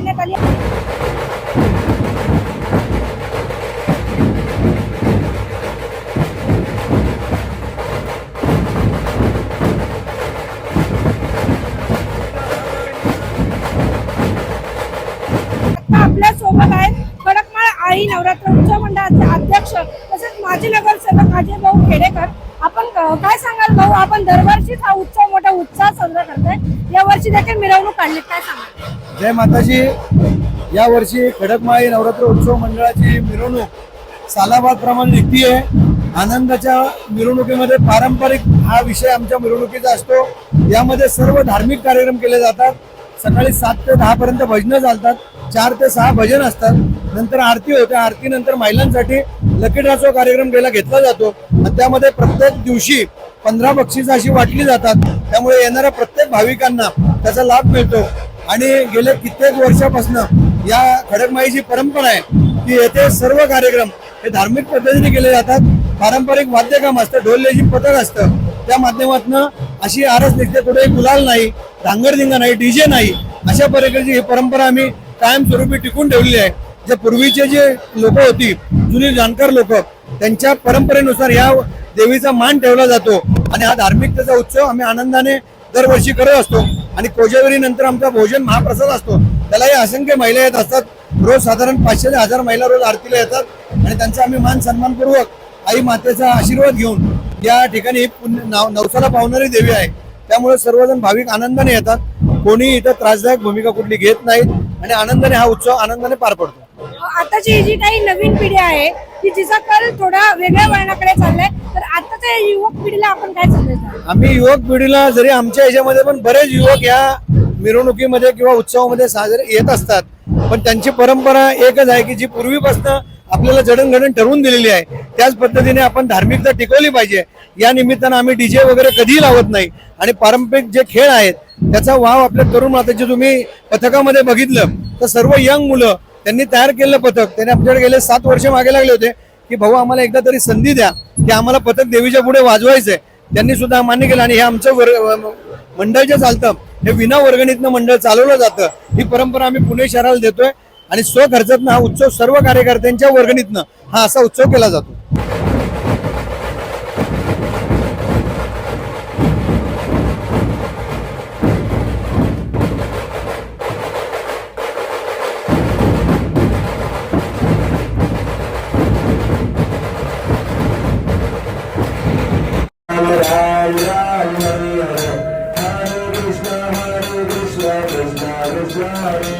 काढण्यात आली आपल्यासोबत आहेत खडकमाळ आई नवरात्र उत्सव मंडळाचे अध्यक्ष तसेच माजी नगरसेवक अजय भाऊ खेडेकर. आपण काय सांगाल भाऊ? आपण दरवर्षीच हा उत्सव मोठा उत्साह साजरा करताय. यावर्षी देखील मिरवणूक काढली काय सांगाल? जय माताजी. या वर्षी खडकमाळी नवरात्र उत्सव मंडळाची मिरवणूक सालाबाद प्रमाणे निघतीये. आनंदाच्या मिरवणुकीमध्ये पारंपरिक हा विषय आमच्या मिरवणुकीचा असतो. यामध्ये सर्व धार्मिक कार्यक्रम केले जातात. सकाळी सात ते दहा पर्यंत भजनं चालतात. चार ते सहा भजन असतात. नंतर आरती होते. आरतीनंतर महिलांसाठी लकी कार्यक्रम केला घेतला जातो. आणि त्यामध्ये प्रत्येक दिवशी पंधरा बक्षिसं अशी वाटली जातात. त्यामुळे येणाऱ्या प्रत्येक भाविकांना त्याचा लाभ मिळतो. आणि गेल्या कित्येक वर्षापासून या खडकमाईची परंपरा आहे की येथे सर्व कार्यक्रम हे धार्मिक पद्धतीने केले जातात. पारंपरिक वाद्यकाम असतं ढोललेची पथक असतं. त्या माध्यमातून अशी आरस निघते कुठे गुलाल नाही धांगरधिंगा नाही डीजे नाही. अशा प्रकारची ही परंपरा आम्ही कायमस्वरूपी टिकून ठेवलेली आहे. जे पूर्वीचे जे लोक होती जुनी जाणकार लोक त्यांच्या परंपरेनुसार या देवीचा मान ठेवला जातो. आणि हा धार्मिकतेचा उत्सव आम्ही आनंदाने दरवर्षी करत असतो. आणि कोजावरी नंतर आमचा भोजन महाप्रसाद असतो. त्यालाही असंख्य महिला येत असतात. रोज साधारण पाचशे ते हजार महिला रोज आरतीला येतात. आणि त्यांचा आम्ही मान सन्मानपूर्वक आई मातेचा आशीर्वाद घेऊन या ठिकाणी पुण्य नाव नवसाला पावणारी देवी आहे. त्यामुळे सर्वजण भाविक आनंदाने येतात. कोणी इथं त्रासदायक भूमिका कुठली घेत नाहीत. आणि आनंदाने हा उत्सव आनंदाने पार पडतो. आताची जी काही नवीन पिढी आहे की जिचा कल थोडा वेगळ्या वळणाकडे चाललाय. तर आताच्या युवक पिढीला आपण काय सांगायचं आम्ही युवक पिढीला जरी आमच्या याच्यामध्ये पण बरेच युवक या मिरवणुकीमध्ये किंवा उत्सवामध्ये साजरे येत असतात. पण त्यांची परंपरा एकच आहे की जी पूर्वीपासून आपल्याला जडणघडण ठरवून दिलेली आहे. त्याच पद्धतीने आपण धार्मिकता टिकवली पाहिजे. या निमित्तानं आम्ही डीजे वगैरे कधीही लावत नाही. आणि पारंपरिक जे खेळ आहेत त्याचा वाव आपल्या तरुण जे तुम्ही पथकामध्ये बघितलं तर सर्व यंग मुलं त्यांनी तयार केलेलं पथक. त्यांनी आमच्याकडे गेले सात वर्ष मागे लागले होते की भाऊ आम्हाला एकदा तरी संधी द्या की आम्हाला पथक देवीच्या पुढे वाजवायचंय. त्यांनी सुद्धा मान्य केलं आणि हे आमचं वर- मंडळ जे चालतं हे विना वर्गणीतनं मंडळ चालवलं जातं. ही परंपरा आम्ही पुणे शहराला देतोय आणि स्वखर्चातनं हा उत्सव सर्व कार्यकर्त्यांच्या वर्गणीतनं हा असा उत्सव केला जातो. சாரி